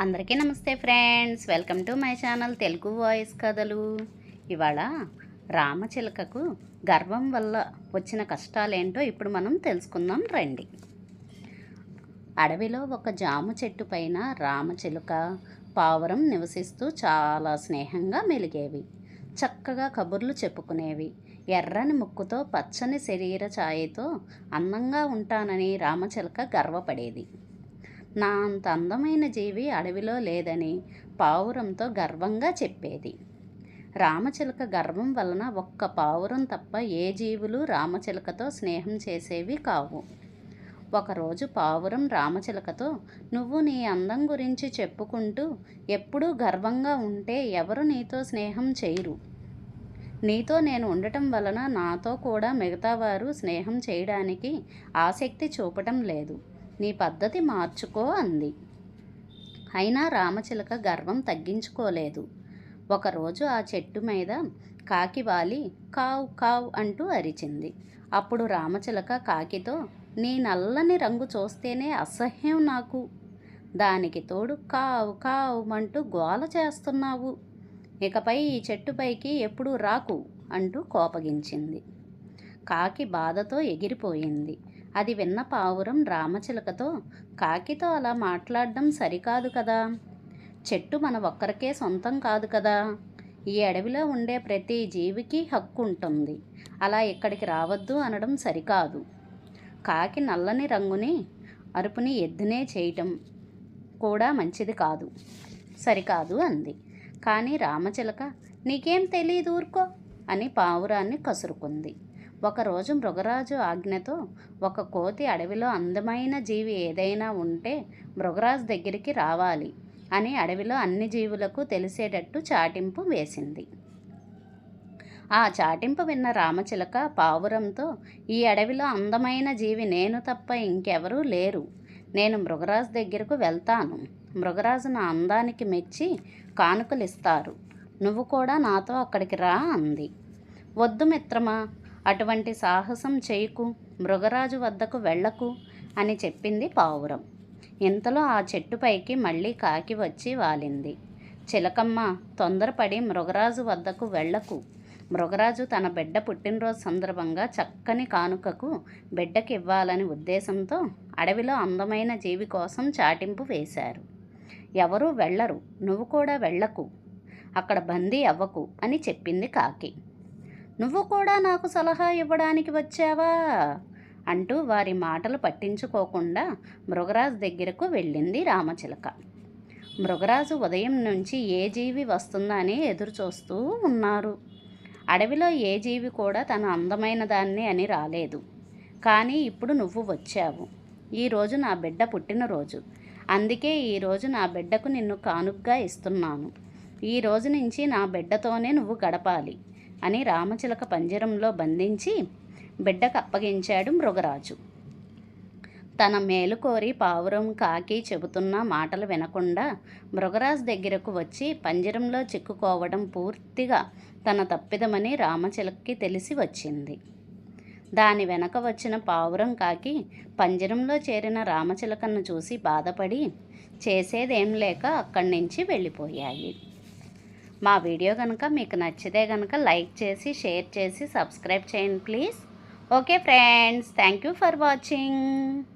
అందరికీ నమస్తే friends. Welcome to my channel Telugu voice కథలు. ఇవాళ రామచిలకకు గర్వం వల్ల వచ్చిన కష్టాలేంటో ఇప్పుడు మనం తెలుసుకుందాం రండి. అడవిలో ఒక జాము చెట్టు పైన రామచిలుక పావురం నివసిస్తూ చాలా స్నేహంగా మెలిగేవి. చక్కగా కబుర్లు చెప్పుకునేవి. ఎర్రని ముక్కుతో పచ్చని శరీర ఛాయతో అందంగా ఉంటానని రామచిలక గర్వపడేది. నా అంత అందమైన జీవి అడవిలో లేదని పావురంతో గర్వంగా చెప్పేది. రామచిలక గర్వం వలన ఒక్క పావురం తప్ప ఏ జీవులు రామచిలకతో స్నేహం చేసేవి కావు. ఒకరోజు పావురం రామచిలకతో నువ్వు నీ అందం గురించి చెప్పుకుంటూ ఎప్పుడూ గర్వంగా ఉంటే ఎవరు నీతో స్నేహం చేయరు. నీతో నేను ఉండటం వలన నాతో కూడా మిగతా వారు స్నేహం చేయడానికి ఆసక్తి చూపటం లేదు. నీ పద్ధతి మార్చుకో అంది. అయినా రామచిలక గర్వం తగ్గించుకోలేదు. ఒకరోజు ఆ చెట్టు మీద కాకి వాలి కావ్ కావ్ అంటూ అరిచింది. అప్పుడు రామచిలక కాకితో నీ నల్లని రంగు చూస్తేనే అసహ్యం నాకు. దానికి తోడు కావు కావు అంటూ గోల చేస్తున్నావు. ఇకపై ఈ చెట్టుపైకి ఎప్పుడు రాకు అంటూ కోపగించింది. కాకి బాధతో ఎగిరిపోయింది. అది విన్న పావురం రామచిలకతో కాకితో అలా మాట్లాడడం సరికాదు కదా. చెట్టు మన ఒక్కరికే సొంతం కాదు కదా. ఈ అడవిలో ఉండే ప్రతి జీవికి హక్కు ఉంటుంది అలా ఇక్కడికి రావద్దు అనడం సరికాదు. కాకి నల్లని రంగుని అరుపుని ఎద్దునే చేయటం కూడా మంచిది కాదు. సరికాదు అంది. కానీ రామచిలక నీకేం తెలియదు ఊరుకో అని పావురాన్ని కసురుకుంది. ఒకరోజు మృగరాజు ఆజ్ఞతో ఒక కోతి అడవిలో అందమైన జీవి ఏదైనా ఉంటే మృగరాజు దగ్గరికి రావాలి అని అడవిలో అన్ని జీవులకు తెలిసేటట్టు చాటింపు వేసింది. ఆ చాటింపు విన్న రామచిలక పావురంతో ఈ అడవిలో అందమైన జీవి నేను తప్ప ఇంకెవరూ లేరు. నేను మృగరాజు దగ్గరకు వెళ్తాను. మృగరాజు నా అందానికి మెచ్చి కానుకలిస్తారు. నువ్వు కూడా నాతో అక్కడికి రా అంది. వద్దు మిత్రమా అటువంటి సాహసం చేయకు మృగరాజు వద్దకు వెళ్ళకు అని చెప్పింది పావురం. ఇంతలో ఆ చెట్టుపైకి మళ్ళీ కాకి వచ్చి వాలింది. చిలకమ్మ తొందరపడి మృగరాజు వద్దకు వెళ్ళకు. మృగరాజు తన బిడ్డ పుట్టినరోజు సందర్భంగా చక్కని కానుకకు బిడ్డకి ఇవ్వాలని ఉద్దేశంతో అడవిలో అందమైన జీవి కోసం చాటింపు వేశారు. ఎవరూ వెళ్ళరు నువ్వు కూడా వెళ్ళకు అక్కడ బందీ అవ్వకు అని చెప్పింది కాకి. నువ్వు కూడా నాకు సలహా ఇవ్వడానికి వచ్చావా? అంటూ వారి మాటలు పట్టించుకోకుండా మృగరాజు దగ్గరకు వెళ్ళింది రామచిలక. మృగరాజు ఉదయం నుంచి ఏ జీవి వస్తుందా అని ఎదురుచూస్తూ ఉన్నారు. అడవిలో ఏ జీవి కూడా తన అందమైన దాన్ని అని రాలేదు. కానీ ఇప్పుడు నువ్వు వచ్చావు. ఈరోజు నా బిడ్డ పుట్టినరోజు. అందుకే ఈరోజు నా బిడ్డకు నిన్ను కానుగ్గా ఇస్తున్నాను. ఈ రోజు నుంచి నా బిడ్డతోనే నువ్వు గడపాలి. అని రామచిలక పంజరంలో బంధించి బిడ్డకు అప్పగించాడు మృగరాజు. తన మేలు కోరి పావురం కాకి చెబుతున్న మాటలు వినకుండా మృగరాజు దగ్గరకు వచ్చి పంజరంలో చిక్కుకోవడం పూర్తిగా తన తప్పిదమని రామచిలక్కి తెలిసి వచ్చింది. దాని వెనక వచ్చిన పావురం కాకి పంజరంలో చేరిన రామచిలకను చూసి బాధపడి చేసేదేం లేక అక్కడి నుంచి వెళ్ళిపోయాయి. మా వీడియో కనుక మీకు నచ్చితే కనుక లైక్ చేసి షేర్ చేసి సబ్స్క్రైబ్ చేయండి please. Okay friends thank you for watching.